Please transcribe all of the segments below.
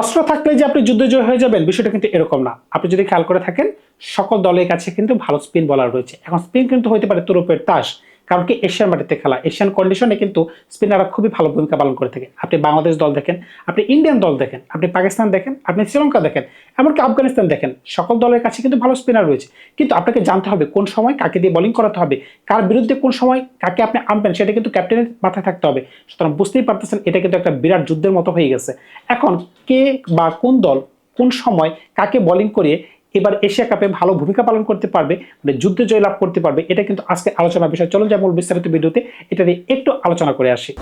অস্ত্র থাকলে যে আপনি যুদ্ধ জয় হয়ে যাবেন, বিষয়টা কিন্তু এরকম না। আপনি যদি খেয়াল করে থাকেন, সকল দলের কাছে কিন্তু ভালো স্পিন বলার রয়েছে। এখন স্পিন কিন্তু হতে পারে তুরুপের তাস। কারণ কি এশিয়ান মাটিতে খেলা, এশিয়ান কন্ডিশনে কিন্তু স্পিনাররা খুবই ভালো ভূমিকা পালন করে থাকে। আপনি বাংলাদেশ দল দেখেন, আপনি ইন্ডিয়ান দল দেখেন, আপনি পাকিস্তান দেখেন, আপনি শ্রীলঙ্কা দেখেন, এমনকি আফগানিস্তান দেখেন, সকল দলের কাছে কিন্তু ভালো স্পিনার রয়েছে। কিন্তু আপনাকে জানতে হবে কোন সময় কাকে দিয়ে বোলিং করাতে হবে, কার বিরুদ্ধে কোন সময় কাকে আপনি আনবেন, সেটা কিন্তু ক্যাপ্টেনের মাথায় থাকতে হবে। সুতরাং বুঝতেই পারতেছেন, এটা কিন্তু একটা বিরাট যুদ্ধের মতো হয়ে গেছে। এখন কে বা কোন দল কোন সময় কাকে বোলিং করিয়ে এবার এশিয়া কাপে ভালো ভূমিকা পালন করতে পারবে মানে যুদ্ধে জয়লাভ করতে পারবে, এটা কিন্তু আজকে আলোচনার বিষয়। চলুন যাই মূল বিস্তারিত ভিডিওতে, এটা নিয়ে একটু আলোচনা করে আসি।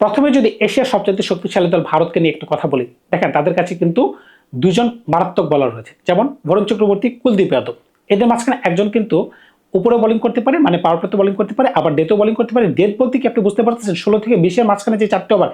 প্রথমে যদি এশিয়ার সবচেয়ে শক্তিশালী দল ভারতকে নিয়ে একটু কথা বলি, দেখেন তাদের কাছে কিন্তু দুজন মারাত্মক বলার রয়েছে। যেমন বরুণ চক্রবর্তী, কুলদীপ যাদব। এদের মাঝখানে একজন কিন্তু উপরে বোলিং করতে পারে মানে পাওয়ার প্লেতে বোলিং করতে পারে, আবার ডেতেও বোলিং করতে পারে। ডেথ বলতে কি আপনি বুঝতে পারতেছেন? ষোলো থেকে বিশের মাঝখানে যে চারটে ওভার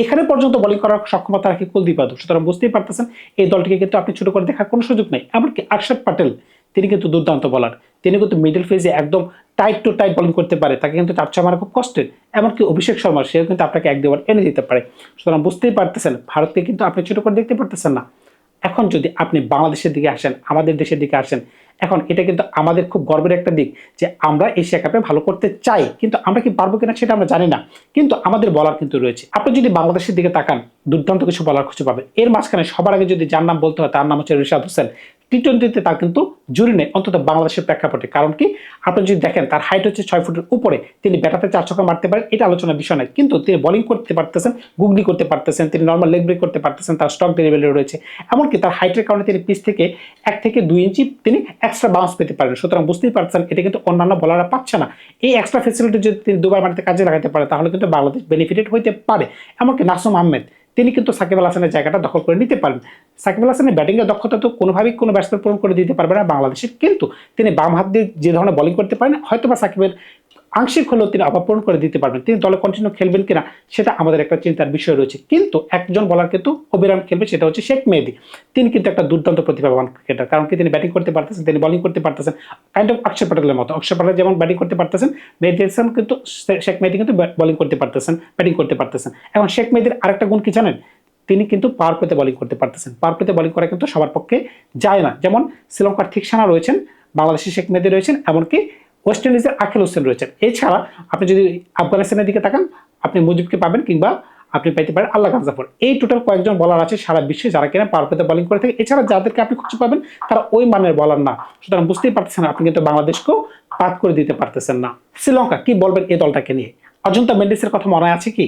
এখানে পর্যন্ত বোলিং করার সক্ষমতা রাখে কুলদীপ যাদব সুতরাং বুঝতেই পারতেছেন, এই দলটিকে কিন্তু আপনি ছোট করে দেখার কোনো সুযোগ নেই। এমনকি আকশাদ প্যাটেল তিনি কিন্তু দুর্দান্ত বলার তিনি কিন্তু মিডল ফেজে একদম টাইট টু টাইট বোলিং করতে পারে। তাকে কিন্তু চাপচা মারা খুব কষ্টের। এমনকি অভিষেক শর্মা সেও কিন্তু আপনাকে এক দুবার এনে দিতে পারে। সুতরাং বুঝতেই পারতেছেন, ভারতকে কিন্তু আপনি ছোট করে দেখতে পারতেছেন না। এখন যদি আপনি বাংলাদেশের দিকে আসেন, আমাদের দেশের দিকে আসেন এখন এটা কিন্তু আমাদের খুব গর্বের একটা দিক যে আমরা এশিয়া কাপে ভালো করতে চাই, কিন্তু আমরা কি পারব কিনা সেটা আমরা জানি না। কিন্তু আমাদের বলার কিন্তু রয়েছে। আপনি যদি বাংলাদেশের দিকে তাকান, দুর্দান্ত কিছু বলার খুঁজে পাবেন। এর মাঝখানে সবার আগে যদি যার নাম বলতে হয়, তার নাম হচ্ছে রিশাদ হোসেন। টি টোয়েন্টিতে তার কিন্তু জুড়ি নেই অন্তত বাংলাদেশের প্রেক্ষাপটে। কারণ কি? আপনি যদি দেখেন, তার হাইট হচ্ছে ছয় ফুটের উপরে, তিনি ব্যাটাতে চার ছক্কা মারতে পারেন, এটা আলোচনার বিষয় নয়। কিন্তু তিনি বোলিং করতে পারতেছেন, গুগলি করতে পারতেছেন, তিনি নর্মাল লেগ ব্রেক করতে পারতেছেন, তার স্টক ডেলিভারি রয়েছে। এমনকি তার হাইটের কারণে তিনি পিচ থেকে এক থেকে দুই ইঞ্চি তিনি এক্সট্রা বাউন্স পেতে পারেন। সুতরাং বুঝতেই পারছেন, এটা কিন্তু অন্যান্য বলাররা পাচ্ছে না। এই এক্সট্রা ফেসিলিটি যদি তিনি দুবার মাটিতে কাজে লাগাতে পারে, তাহলে কিন্তু বাংলাদেশ বেনিফিটেড হইতে পারে। এমনকি নাসুম আহমেদ তিনি কিন্তু সাকিব আল হাসানের জায়গাটা দখল করে নিতে পারবেন। সাকিব আল হাসানের ব্যাটিংয়ের দক্ষতা তো কোনোভাবেই কোনো ব্যাটসম্যান পূরণ করে দিতে পারবে না বাংলাদেশের। কিন্তু তিনি বাম হাত দিয়ে যে ধরনের বলিং করতে পারেন হয়তো বা সাকিবের আংশিক হলেও তিনি অভাব পূরণ করে দিতে পারবেন। তিনি দলে কন্টিনিউ খেলবেন কিনা, সেটা আমাদের একটা চিন্তার বিষয় রয়েছে। কিন্তু একজন বলার কিন্তু অবিরাম খেলবে, সেটা হচ্ছে শেখ মেহেদি। তিনি কিন্তু একটা দুর্দান্ত প্রতিভাবান ক্রিকেটার কারণ কি, তিনি ব্যাটিং করতে পারতেছেন, তিনি বোলিং করতে পারতেছেন। কাইন্ড অফ অক্ষর প্যাটেলের মতো। অক্ষর প্যাটেল যেমন ব্যাটিং করতে পারতেছেন মেহেদি হাসান কিন্তু শেখ মেহেদি কিন্তু বোলিং করতে পারতেছেন ব্যাটিং করতে পারতেছেন। এখন শেখ মেহেদির আরেকটা গুণ কি জানেন? তিনি কিন্তু পাওয়ার পেতে বলিং করতে পারতেছেন। পাওয়ার পেতে বলিং করা কিন্তু সবার পক্ষে যায় না। যেমন শ্রীলঙ্কার ঠিকসানা রয়েছেন, বাংলাদেশের শেখ মেহেদি রয়েছেন, এমনকি ওয়েস্ট ইন্ডিজের আখেল হোসেন রয়েছেন। এছাড়া আপনি যদি আফগানিস্তানের দিকে তাকান, আপনি মুজিবকে পাবেন কিংবা আপনি পাইতে পারেন আল্লাহ গাজাফর। এই টোটাল কয়েকজন বলার আছে সারা বিশ্বে যারা কিনা পার পেতে বোলিং করে থাকে। এছাড়া যাদেরকে আপনি খুঁজে পাবেন, তারা ওই মানের বলার না। সুতরাং বুঝতেই পারতেছেন আপনি কিন্তু বাংলাদেশকেও পাত করে দিতে পারতেছেন না। শ্রীলঙ্কা, কি বলবেন এই দলটাকে নিয়ে? অজন্তা মেন্ডিসের কথা মনে আছে কি?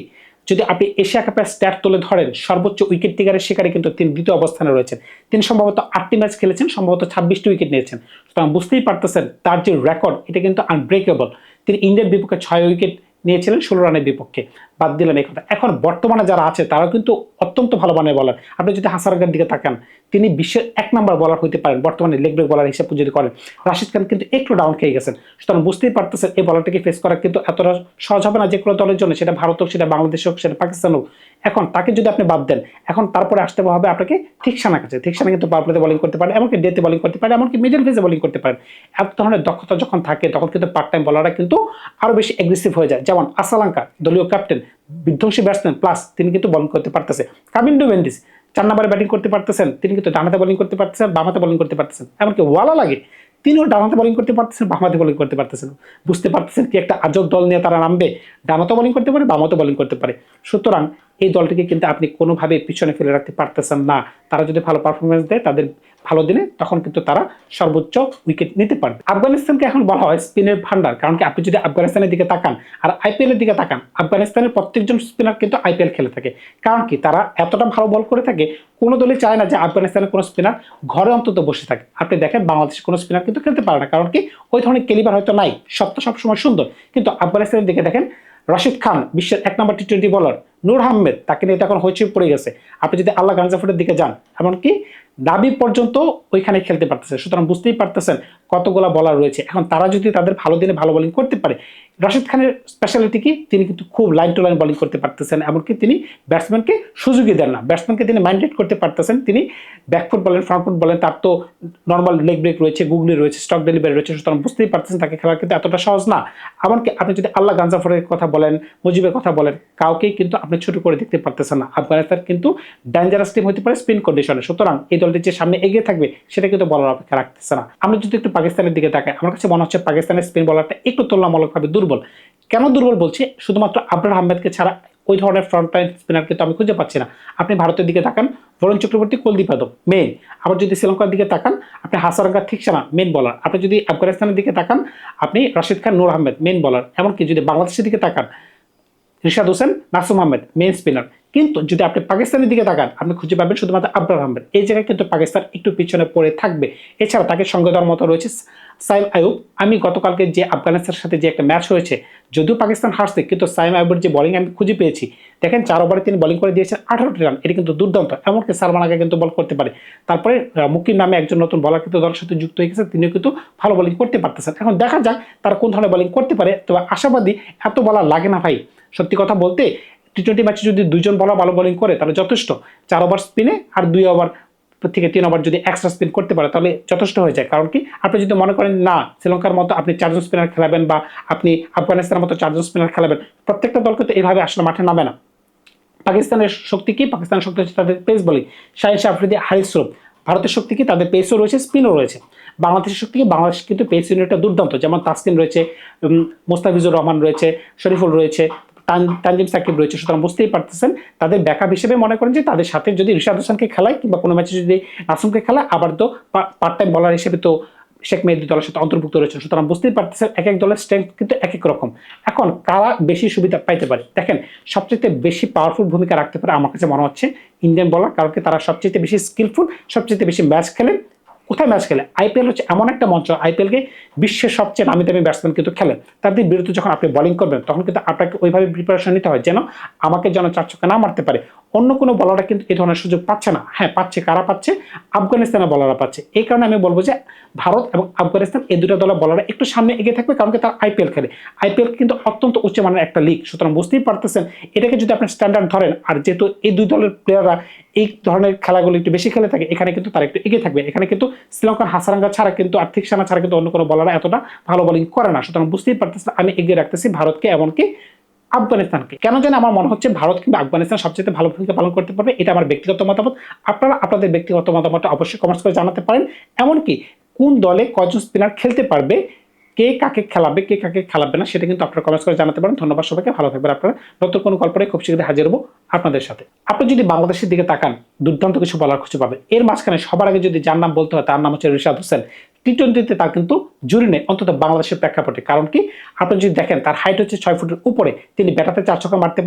যদি আপনি এশিয়া কাপের স্ট্যাট তুলে ধরেন, সর্বোচ্চ উইকেট টিকারের শিকারে কিন্তু তিনি দ্বিতীয় অবস্থানে রয়েছেন। তিনি সম্ভবত আটটি ম্যাচ খেলেছেন, সম্ভবত ছাব্বিশটি উইকেট নিয়েছেন। সুতরাং বুঝতেই পারতেছেন তার যে রেকর্ড এটা কিন্তু আনব্রেকেবল তিনি ইন্ডিয়ার বিপক্ষে ছয় উইকেট নিয়েছিলেন, ষোলো রানের বিপক্ষে। বাদ দিলাম এই কথা। এখন বর্তমানে যারা আছে তারা কিন্তু অত্যন্ত ভালো মানের বলার আপনি যদি হাসারগার দিকে তাকান তিনি বিশ্বের এক নম্বর বলার হইতে পারেন। বর্তমানে লেগ ব্রেক বলার হিসাব যদি করেন, রাশিদ খান কিন্তু একটু ডাউন খেয়ে গেছেন। সুতরাং বুঝতেই পারতেছেন এই বলারটাকে ফেস করা কিন্তু এতটা সহজ হবে না যে কোনো দলের জন্য, সেটা ভারত হোক, সেটা বাংলাদেশ হোক, সেটা পাকিস্তান হোক। এখন তাকে যদি আপনি বাদ দেন, এখন তারপরে আসতে হবে আপনাকে ঠিকসানা কাছে। ঠিকসানা কিন্তু পাওয়ার বোলিং করতে পারে এমনকি ডেতে বলিং করতে পারে এমনকি মিডল ফেজে বোলিং করতে পারেন। এত ধরনের দক্ষতা যখন থাকে, তখন কিন্তু পার্ট টাইম বলাররা কিন্তু আরও বেশি এগ্রেসিভ হয়ে যায়। যেমন আসালাঙ্কা দলীয় ক্যাপ্টেন বিধ্বংসী ব্যাটসম্যান প্লাস তিনি কিন্তু বলিং করতে পারতেছে। কামিন্ডু মেন্ডিস চার নম্বরে ব্যাটিং করতে পারতেছেন, তিনি কিন্তু ডানাতে বোলিং করতে পারতেছেন বামাতে বোলিং করতে পারতেছেন। এমনকি ওয়ালা লাগে, তিনিও ডানাতে বোলিং করতে পারতেছেন বামাতে বোলিং করতে পারতেছেন। বুঝতে পারতেছেন কি একটা আজব দল নিয়ে তারা নামবে? ডানাতে বোলিং করতে পারে বামাতে বোলিং করতে পারে। সুতরাং এই দলটিকে কিন্তু আপনি কোনোভাবে পিছনে ফেলে রাখতে পারতেছেন না। তারা যদি ভালো পারফরমেন্স দেয়, তাদের ভালো দিনে তখন কিন্তু তারা সর্বোচ্চ উইকেট নিতে পারবে। আফগানিস্তানকে এখন বলা হয় স্পিনের ভান্ডার, কারণ কি আপনি যদি আফগানিস্তানের দিকে তাকান আর আইপিএল এর দিকে তাকান, আফগানিস্তানের প্রত্যেকজন স্পিনার কিন্তু আইপিএল খেলে থাকে। কারণ কি তারা এতটা ভালো বল করে থাকে, কোনো দলই চায় না যে আফগানিস্তানের কোনো স্পিনার ঘরে অন্তত বসে থাকে। আপনি দেখেন বাংলাদেশের কোনো স্পিনার কিন্তু খেলতে পারে না, কারণ কি ওই ধরনের কেলিবার হয়তো নাই সত্য সবসময় সুন্দর। কিন্তু আফগানিস্তানের দিকে দেখেন, রশিদ খান, বিশ্বের এক নম্বর টি টোয়েন্টি বলার নূর আহমেদ, তাকে নিয়ে তো এখন হইচই পড়ে গেছে। আপনি যদি আল্লাহ গাঞ্জাফুটের দিকে যান, এমনকি দাবি পর্যন্ত ওইখানে খেলতে পারতেছে। সুতরাং বুঝতেই পারতেছেন কতগুলা বলার রয়েছে। এখন তারা যদি তাদের ভালো দিনে ভালো বোলিং করতে পারে, রাশিদ খানের স্পেশালিটি কি? তিনি কিন্তু খুব লাইন টু লাইন বোলিং করতে পারতেছেন, এমনকি তিনি ব্যাটসম্যানকে সুযোগই দেন না। ব্যাটসম্যানকে তিনি মাইন্ডেড করতে পারতেছেন, তিনি ব্যাকফুট বলেন ফ্রন্টফুট বলেন তার তো নর্মাল লেগ ব্রেক রয়েছে, গুগলি রয়েছে স্টক ডেলিভারি রয়েছে, সুতরাং বুঝতেই পারতেছেন তাকে খেলার কিন্তু এতটা সহজ না। এমনকি আপনি যদি আল্লাহ গাঞ্জাফরের কথা বলেন, মুজিবের কথা বলেন, কাউকেই কিন্তু আপনি ছোট করে দেখতে পারতেছেন না। আফগানিস্তান কিন্তু ডেঞ্জারাস টিম হতে পারে স্পিন কন্ডিশনে সুতরাং এই দলটি যে সামনে এগিয়ে থাকবে, সেটা কিন্তু বলার অপেক্ষা রাখতেছে না। আমরা যদি একটু পাকিস্তানের দিকে তাকাই, আমার কাছে মনে হচ্ছে পাকিস্তানের স্পিন বলারটা একটু তুলনামূলকভাবে দুর্বল। কেন দুর্বল বলছি? শুধুমাত্র আবরার আহমেদকে ছাড়া ওই ধরনের ফ্রন্ট লাইন স্পিনার কিন্তু আমি খুঁজে পাচ্ছি না। আপনি ভারতের দিকে তাকান, বরুণ চক্রবর্তী কুলদীপ যাদব মেন আবার যদি শ্রীলঙ্কার দিকে তাকান, আপনি হাসারাঙ্গা থিকসানা মেন বলার আপনি যদি আফগানিস্তানের দিকে তাকান, আপনি রাশিদ খান, নূর আহমেদ মেন বলার এমনকি যদি বাংলাদেশের দিকে তাকান রিশাদ হোসেন নাসুম আহমেদ মেন স্পিনার কিন্তু যদি আপনি পাকিস্তানের দিকে তাকান, আপনি খুঁজে পাবেন শুধুমাত্র আব্রাহ আহমেদ। এই জায়গায় কিন্তু পাকিস্তান একটু পিছনে পড়ে থাকবে। এছাড়া তাকে সঙ্গে দেওয়ার মতো রয়েছে সাইম আয়ুব আমি গতকালকে যে আফগানিস্তানের সাথে যে একটা ম্যাচ হয়েছে, যদিও পাকিস্তান হারছে, কিন্তু সাইম আয়ুবের যে বলিং আমি খুঁজে পেয়েছি। দেখেন, চার ওভারে তিনি বলিং করে দিয়েছেন, আঠারোটি রান এটা কিন্তু দুর্দান্ত, এমনকি সালমান আগে কিন্তু বল করতে পারে। তারপরে মুকিম নামে একজন নতুন বলার কিন্তু দলের সাথে যুক্ত হয়ে গেছে, তিনিও কিন্তু ভালো বলিং করতে পারতেছেন। এখন দেখা যাক, তারা কোন ধরনের বলিং করতে পারে, তবে আশাবাদী, এত বলা লাগে না ভাই। সত্যি কথা বলতে টি টোয়েন্টি ম্যাচে যদি দুজন বলার ভালো বলিং করে, তাহলে যথেষ্ট, চার ওভার স্পিনে আর দুই ওভার থেকে তিন ওভার যদি এক্সট্রা স্পিন করতে পারে, তাহলে যথেষ্ট হয়ে যায়। কারণ কি? আপনি যদি মনে করেন, না, শ্রীলঙ্কার মতো আপনি চারজন স্পিনার খেলাবেন বা আপনি আফগানিস্তানের মতো চারজন স্পিনার খেলাবেন, প্রত্যেকটা দলকে তো এইভাবে আসলে মাঠে নামে না। পাকিস্তানের শক্তি কি? পাকিস্তানের শক্তি হচ্ছে তাদের পেস বোলিং শাহিন শাহ আফ্রিদি, হারিস রুফ। ভারতের শক্তি কি? তাদের পেসও রয়েছে স্পিনও রয়েছে। বাংলাদেশের শক্তি কি? বাংলাদেশ কিন্তু পেস ইউনিটটা দুর্দান্ত। যেমন তাসকিন রয়েছে মোস্তাফিজুর রহমান রয়েছে, শরীফুল রয়েছে তানজিম সাকিব রয়েছে। সুতরাং বুঝতেই পারতেছেন, তাদের ব্যাকআপ হিসেবে মনে করেন যে তাদের সাথে যদি রিশাদ হোসেনকে খেলায় কিংবা কোনো ম্যাচে যদি নাসুমকে খেলায়, আবার তো পার্ট টাইম বলার হিসেবে তো শেখ মেহেদি দলের সাথে অন্তর্ভুক্ত রয়েছে সুতরাং বুঝতেই পারতেছেন এক এক দলের স্ট্রেংথ কিন্তু এক এক রকম। এখন কারা বেশি সুবিধা পাইতে পারে? দেখেন সবচেয়ে বেশি পাওয়ারফুল ভূমিকা রাখতে পারে আমার কাছে মনে হচ্ছে ইন্ডিয়ান বলার কারণ কি তারা সবচেয়ে বেশি স্কিলফুল সবচেয়ে বেশি ম্যাচ খেলে কোথায় ম্যাচ খেলে? আইপিএল হচ্ছে এমন একটা মঞ্চ। আইপিএলকে বিশ্বের সবচেয়ে নামি দামি ব্যাটসম্যান কিন্তু খেলেন তাদের বিরুদ্ধে যখন আপনি বলিং করবেন, তখন কিন্তু আপনাকে ওইভাবে প্রিপারেশন নিতে হয় যেন আমাকে যেন চার ছক্কা না মারতে পারে। অন্য কোনো বলাররা কিন্তু এই ধরনের সুযোগ পাচ্ছে না। হ্যাঁ পাচ্ছে, কারা পাচ্ছে? আফগানিস্তানের বলাররা পাচ্ছে। এই কারণে আমি বলব যে ভারত এবং আফগানিস্তান এই দুটো দলের বলাররা একটু সামনে এগিয়ে থাকবে কারণ কি তারা আইপিএল খেলে। আইপিএল কিন্তু অত্যন্ত উচ্চমানের একটা লিগ সুতরাং বুঝতেই পারতেছেন এটাকে যদি আপনি স্ট্যান্ডার্ড ধরেন, আর যেহেতু এই দুই দলের প্লেয়াররা এই ধরনের খেলাগুলো একটু বেশি খেলে থাকে, এখানে কিন্তু তারা একটু এগিয়ে থাকবে। এখানে কিন্তু শ্রীলঙ্কার হাসারাঙ্গা ছাড়া কিন্তু আর্থিক সেনা ছাড়া কিন্তু অন্য কোনো বলাররা এতটা ভালো বোলিং করে না। সুতরাং বুঝতেই পারতেছেন আমি এগিয়ে রাখতেছি ভারতকে, এমনকি আফগানিস্তানকে। কেন জানি আমার মনে হচ্ছে ভারত কিন্তু আফগানিস্তান সবচেয়ে ভালো ভূমিকা পালন করতে পারবে, এটা আমার ব্যক্তিগত মতামত। আপনারা আপনাদের ব্যক্তিগত মতামতটা অবশ্যই কমেন্টস করে জানাতে পারেন। এমনকি কোন দলে কয়জন স্পিনার খেলতে পারবে, কে কাকে খেলাবে, কে কাকে খেলাবে না, সেটা কিন্তু আপনারা কমেন্টস করে জানাতে পারেন। ধন্যবাদ সবাইকে, ভালো থাকবেন আপনারা। নতুন কোনো গল্পে খুব শীঘ্রই হাজির হব আপনাদের সাথে। আপনি যদি বাংলাদেশের দিকে তাকান, দুর্দান্ত কিছু বলার খুঁজে পাবেন। এর মাঝখানে সবার আগে যদি যার নাম বলতে হয়, তার নাম হচ্ছে রিশাদ হোসেন। টি টোয়েন্টিতে তার কিন্তু জুড়ি নেই, অন্তত বাংলাদেশের প্রেক্ষাপটে। কারণ কি? আপনি যদি দেখেন, তার হাইট হচ্ছে ছয় ফুটের উপরে, তিনি ব্যাটাতে চার ছক্কা মারতে